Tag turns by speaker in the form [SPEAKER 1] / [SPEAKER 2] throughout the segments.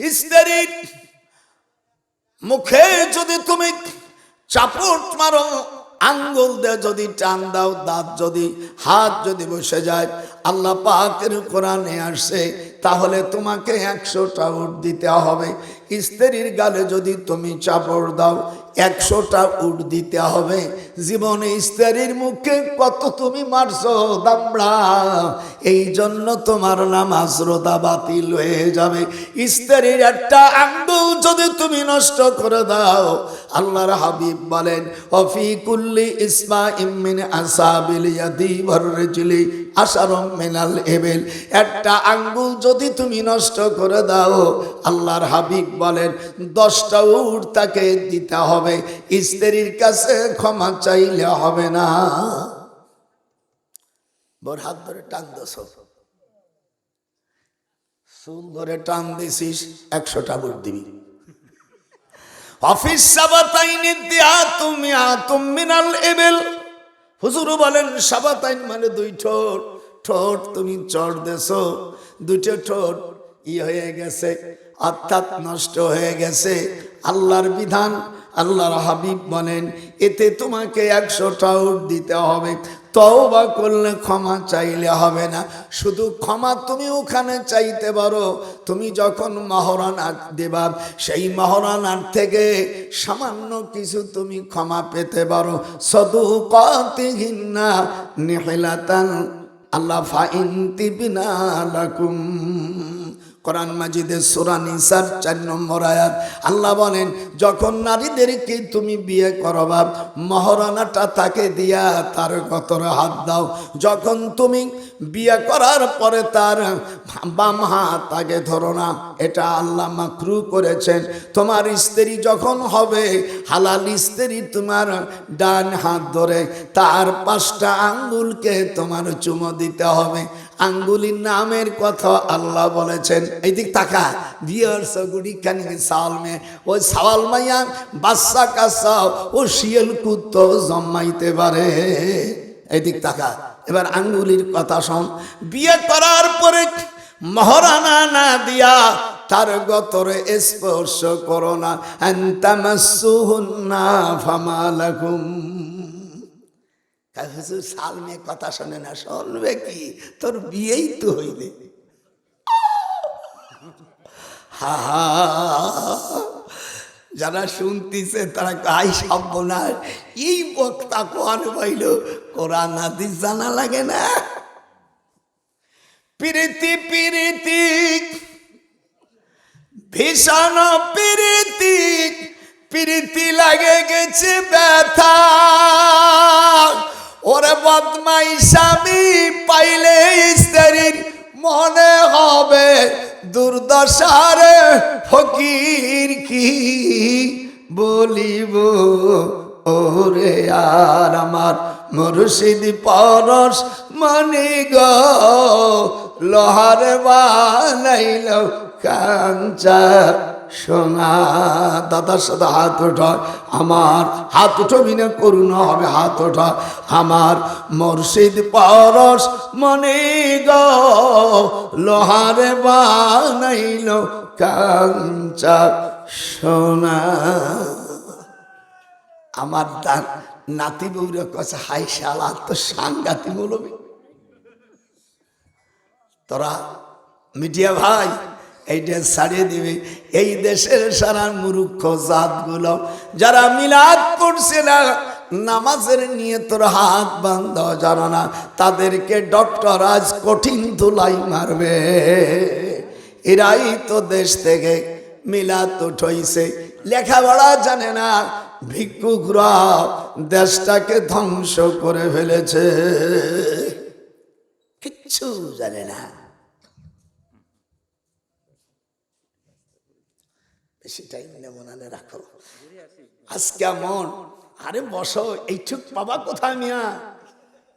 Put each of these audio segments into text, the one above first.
[SPEAKER 1] স্ত্রীর মুখে যদি তুমি চাপট মারো, আঙ্গুল দিয়ে যদি টান দাও, দাঁত যদি, হাত যদি বসে যায়, আল্লাহ পাকের কোরআনে আসে, তাহলে তোমাকে একশোটা উঠ দিতে হবে। স্ত্রীর গালে যদি তুমি চাপড় দাও, একশোটা উঠ দিতে হবে। জীবনে স্ত্রীর মুখে কত তুমি মারছো দামড়া? এই জন্য তোমার নাম রোদা বাতিল হয়ে যাবে। স্ত্রীর একটা আঙ্গুল যদি তুমি নষ্ট করে দাও, আল্লাহর হাবিব বলেন, অফি কুল্লি ইসমা ইমিন আসাবিল ইয়াদি ভররেজলি আশারম মিনাল এবেল একটা আঙ্গুল যদি তুমি নষ্ট করে দাও, আল্লাহর হাবিব বলেন, দশটা উট তাকে দিতে হবে। স্ত্রীর কাছে ক্ষমা চাইলে হবে না। বোর হাত ধরে টান দোষ ধরে টান দিছিস, একশোটা বুট দিবি। অফিস সাবাতাইনি দিয়া তুমি মিনাল এবেল হুজুর বলেন, সাবাতাইন মানে দুই ঠোঁট। ঠোঁট তুমি চড় দেছো। দুটো ঠোঁট ই হয়ে গেছে, অর্থাৎ নষ্ট হয়ে গেছে। আল্লাহর বিধান আল্লাহর হাবিব বলেন, এতে তোমাকে একশো উঠ দিতে হবে। তওবা করলে ক্ষমা চাইলে হবে না। শুধু ক্ষমা তুমি ওখানে চাইতে পারো। তুমি যখন মহরানার দেবা, সেই মহরানার থেকে সামান্য কিছু তুমি ক্ষমা পেতে পারো। সদু কতিহিনা নিহিলাতান আল্লাহ ফাইন তিবিনা লাকুম। কোরআন মাজিদের সুরা নিসার চার নম্বর আয়াত। আল্লাহ বলেন, যখন নারীদেরকে তুমি বিয়ে করবা মহারানাটা তাকে দিয়া তার কতর হাত দাও। যখন তুমি বিয়ে করার পরে তার বাম হাত তাকে ধরো না, এটা আল্লাহ মাকরু করেছেন। তোমার স্ত্রী যখন হবে, হালাল স্ত্রী তোমার ডান হাত ধরে, তার পাঁচটা আঙ্গুলকে তোমার চুমো দিতে হবে। আঙ্গুলির নামের কথা আল্লাহ বলেছেন। এই দিক তাকা। বিয়ার সগুড়ি কানি সাল মে ও সাওয়াল মাইয়া, বাচ্চা কাসাও ও শিয়াল কুত্ত জন্মাইতে পারে। এই দিক তাকা। এবার আঙ্গুলির কথা শোন। বিয়ে করার পরে মহারানা না দিয়া তার গতরে স্পর্শ করো না। আন্তামাসুহুন্না হুজুর সাল মেয়ে কথা শোনে না, শুনবে কি? তোর বিয়েই তো হইলে যারা শুনতিছে তারা শব্দ না এই বক্তা কোয়ান পাইল কোরআন, হাদিস জানা লাগে না। প্রীতি প্রীতি, ভীষণ প্রীতি প্রীতি লাগে গেছে ব্যথা। ওরে বদমাই স্বামী পাইলে স্ত্রীর মনে হবে দুর্দশার ফকির কি বলিব? ওরে আর আমার মুর্শিদ পরশ মনে গ, লোহার বানাইল কাঞ্চা সোনা দাদার সাথে হাত ওঠা আমার হাত উঠবি না করুণ হবে, হাত ওঠা আমার মুর্শিদ পরশ মনে গ, লোহারে বানাইল কাঞ্চা সোনা। আমার দান নাতি বউরা কাছে হাই শালা তো সাংঘাতি বলবি তোরা মিডিয়া ভাই এইটা ছাড়িয়ে দিবে, এই দেশের সারা মূর্খ জাতগুলো, যারা মিলাদ করছে না, নামাজের নিয়ে তোর হাত বান্ধ, জানো না, তাদেরকে ডক্টর আজ কঠিন ধুলাই মারবে। এরাই তো দেশ থেকে মিলাদ উঠইছে। লেখাপড়া জানে না, ভিক্ষুকরা দেশটাকে ধ্বংস করে ফেলেছে। কিচ্ছু জানে না। বেশি টাইম নেব রাখো। আজকে মন আরে বসো, এইটুক পাবা কোথায় মিয়া?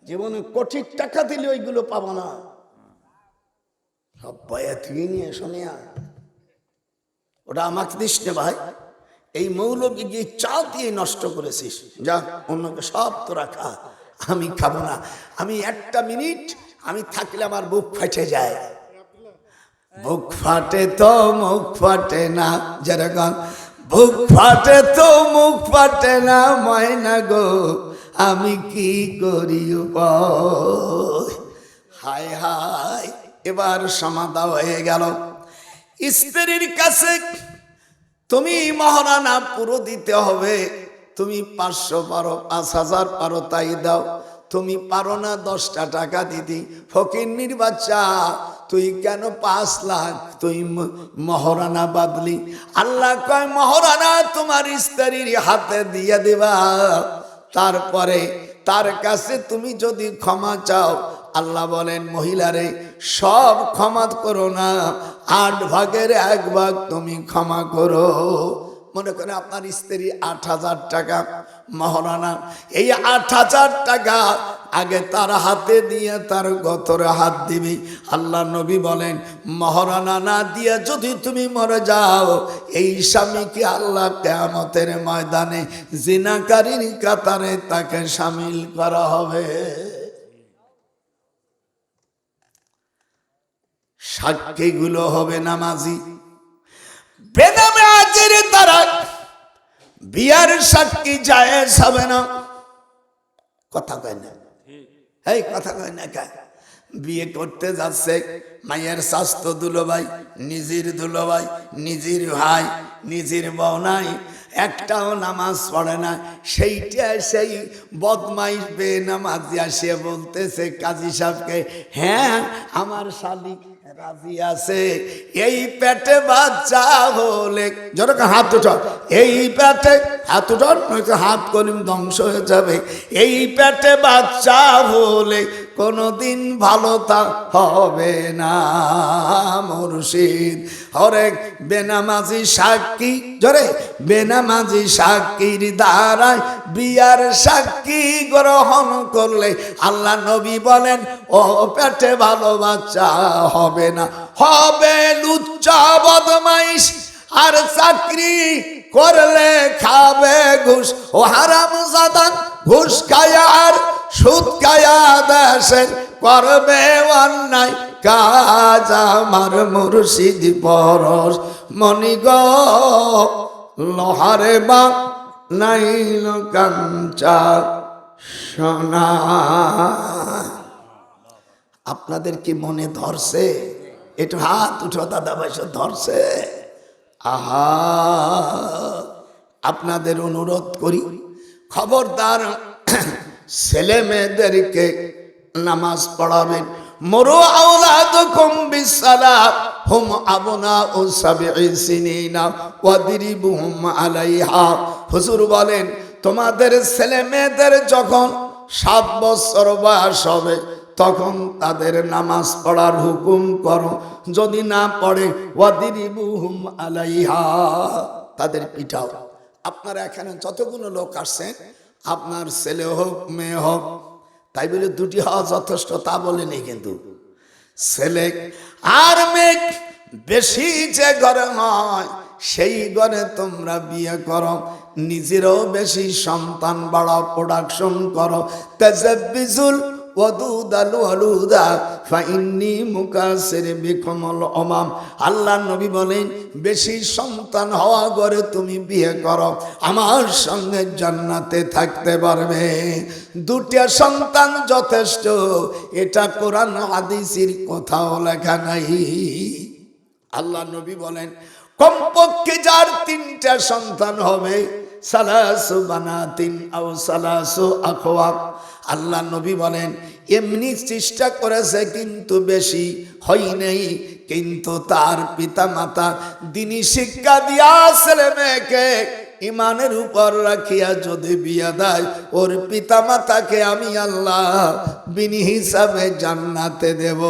[SPEAKER 1] জীবনে কোটি টাকা দিলে ওইগুলো পাবো না। সব বয়া তুই নিয়ে শোনিয়া ওটা আমাকে দিস ভাই। এই মৌলবী গিয়ে চা দিয়ে নষ্ট করেছিস। যা, অন্যকে সব তো রাখা। আমি খাব না। আমি একটা মিনিট, আমি থাকলে আমার বুক ফেটে যায়। বুক ফাটে তো মুখ ফাটে না যেরকম বুক ফাটে তো মুখ ফাটে না, ময়না গো, আমি কি করি? হায় হায়, এবার সমাধা হয়ে গেল। স্ত্রীর কাছে তুমি মহারানা পুরো দিতে হবে। তুমি পাঁচশো পারো, পাঁচ হাজার পারো, তাই দাও। তুমি পারো না দশটা টাকা দিদি। ফকিন্নির বাচ্চা তুই কেন পাঁচ লাখ তুই মহারানা বাদলি আল্লাহ কয়, মহারানা, তোমার স্ত্রীর হাতে দিয়ে দেবা। তারপরে তার কাছে তুমি যদি ক্ষমা চাও। আল্লাহ বলেন, মহিলারে, সব ক্ষমা করো না। আট ভাগের এক ভাগ তুমি ক্ষমা করো। মনে করে আপনার স্ত্রী আট হাজার টাকা, মহারানা, এই আট হাজার টাকা আগে তার হাতে দিয়ে তার গতরে হাত দিবি। আল্লাহ নবী বলেন, মহারানা না দিয়ে যদি তুমি মরে যাও, এই স্বামীকে আল্লাহ কেয়ামতের ময়দানে জিনাকারীর কাতারে তাকে সামিল করা হবে। সাক্ষীগুলো হবে নামাজি। বেদামে আজের তারা বিয়ার সাক্ষী যায় হবে না। কথা কয় না। এই কথা কয় না কে? বিয়ে করতে যাচ্ছে, মায়ের স্বাস্থ্য দুলোভাই, নিজের দুলোভাই, নিজের ভাই, নিজের বউ নাই, একটাও নামাজ পড়ে না। সেইটা সেই বদমাইশ বে নামাজ আসে বলতেছে কাজী সাহেবকে হ্যাঁ আমার শালিক রাজি আছে? এই পেটে বাচ্চা হলে যেরকম হাত উঠো এই পেটে হাত উঠো নয়তো হাত করিম ধ্বংস হয়ে যাবে। এই পেটে বাচ্চা হলে কোনোদিন ভালো তা হবে না, মুর্শিদ। হরেক বেনামাজি সাক্ষী, জরে, বেনামাজি সাক্ষীর দ্বারায় বিয়ার সাক্ষী গ্রহণ করলে আল্লাহ নবী বলেন, ও পেটে ভালো বাচ্চা হবে না। হবে লুচ্চা, বদমাইশ, আর চাকরি করলে খাবে ঘুষ। ও হারাম জাদান ঘুষ খায়া আর সুদ খায়া দেশের করবে অন্যায়, কাজ আমার মুর্শিদ পরশ। মণিগ লোহারে বা নাইল কাঞ্চা সোনা। আপনাদের কি মনে ধরছে? একটু হাত উঠো দাদা বয়স ধরছে। আহা, আপনাদের অনুরোধ করি, খবরদার ছেলে মেয়েদেরকে নামাজ পড়াবেন। মরো আওলাদকুম বলেন, তোমাদের ছেলে মেয়েদের যখন সাত বছর বয়স হবে, তখন তাদের নামাজ পড়ার হুকুম করো। যদি না পড়ে ওয়াদিরিবুহুম আলাইহা। তাদের পিঠাও। আপনারা এখানে যতগুলো লোক আসছেন আপনার ছেলে হোক, মেয়ে হোক, তাই বলে দুটি হওয়া যথেষ্ট, তা বলেনি কিন্তু। ছেলে আর মেয়ে বেশি যে ঘরে নয়, সেই ঘরে তোমরা বিয়ে করো, নিজেরও বেশি সন্তান বাড়াও প্রোডাকশন করো। তেজবিজুল ওয়াদুদালু আলুদা ফাইন্নি মুকাসির বিকমল অমাম আল্লাহ নবী বলেন, বেশি সন্তান হওয়া গড়ে তুমি বিয়ে করো, আমার সঙ্গে জান্নাতে থাকতে পারবে। দুটা সন্তান যথেষ্ট, এটা কোরআন হাদিসের কোথাও লেখা নাই। আল্লাহ নবী বলেন, কমপক্ষে যার তিনটা সন্তান হবে সালাসু বানাতিন আও সালাসু আখওয়া। আল্লাহ নবী বলেন, এমনি চেষ্টা করেছে কিন্তু বেশি হয় নেই, কিন্তু তার পিতা মাতা দিনই শিক্ষা দিয়া ছেলে মেয়েকে ইমানের উপর রাখিয়া যদি বিয়া দেয়, ওর পিতা মাতাকে আমি আল্লাহ বিনি হিসাবে জান্নাতে দেব।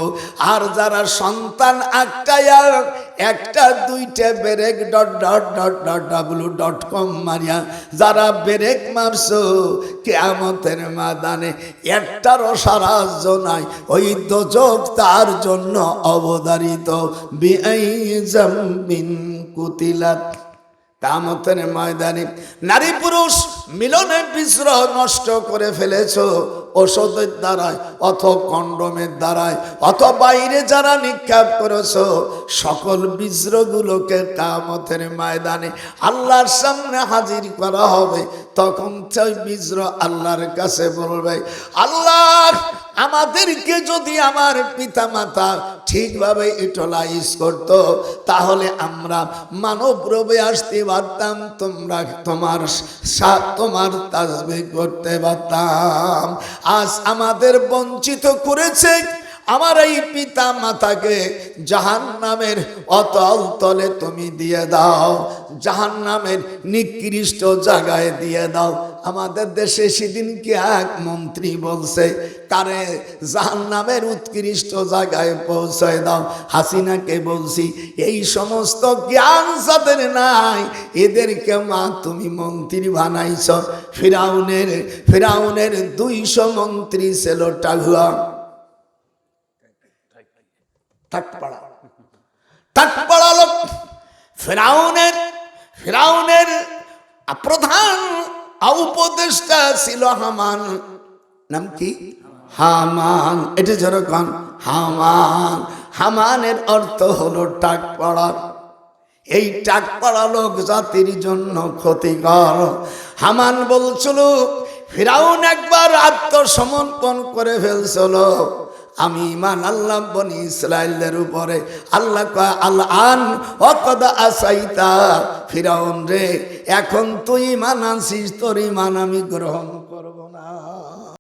[SPEAKER 1] আর যারা সন্তান একটাইয়া একটা, দুইটা break dot dot dot dot W dot com মারিয়া, যারা ব্রেক মারছো কেয়ামতের মাদানে, একটারও সাহায্য নাই, ওই দোজক তার জন্য অবধারিত। বিআই জাম্বিন কুতিলাত। কামতের ময়দানে নারী পুরুষ মিলনে বিশ্রহ নষ্ট করে ফেলেছ। ওষুধের দ্বারায় অথ কন্ডমের দ্বারায় অথ বাইরে যারা নিক্ষেপ করেছ, সকল বীজ্রগুলোকে কামতের ময়দানে আল্লাহর সামনে হাজির করা হবে। তখন সেই বীজ্র আল্লাহর কাছে বলবে, আল্লাহ, আমাদেরকে যদি আমার পিতা মাতা ঠিকভাবে ইউটিলাইজ করতো, তাহলে আমরা মানব রূপে আসতে পারতাম, তোমরা তোমার তোমার তাজবি করতে পারতাম। আজ আমাদের বঞ্চিত করেছে আমার এই পিতা মাতাকে জাহান নামের অতল তলে তুমি দিয়ে দাও জাহান নামের নিকৃষ্ট জায়গায় দিয়ে দাও। আমাদের দেশে সেদিনকে এক মন্ত্রী বলছে কারে জাহান নামের উৎকৃষ্ট জায়গায় পৌঁছায় দাও। হাসিনাকে বলছি, এই সমস্ত জ্ঞান যাদের নাই, এদেরকে মা তুমি মন্ত্রী বানাইছ। ফিরাউনের ফিরাউনের দুইশো মন্ত্রী ছিল টাগুয়া ফেরাউনের ফেরাউনের প্রধান উপদেষ্টা ছিল হামান। নাম কি? হামান, এটা যেরকম হামান। হামানের অর্থ হলো টাকপাড়া এই টাকপাড়া লোক জাতির জন্য ক্ষতিকর। হামান বলছিল, ফিরাউন একবার আত্মসমর্পণ করে ফেলছিল। আমি ইমান আল্লাহ বনি ইসরায়েলের উপরে। আল্লাহ আল্লাহ আন অকদা আসাইতা, ফিরাউন রে, এখন তুই ইমান আনছিস, তোর ইমান আমি গ্রহণ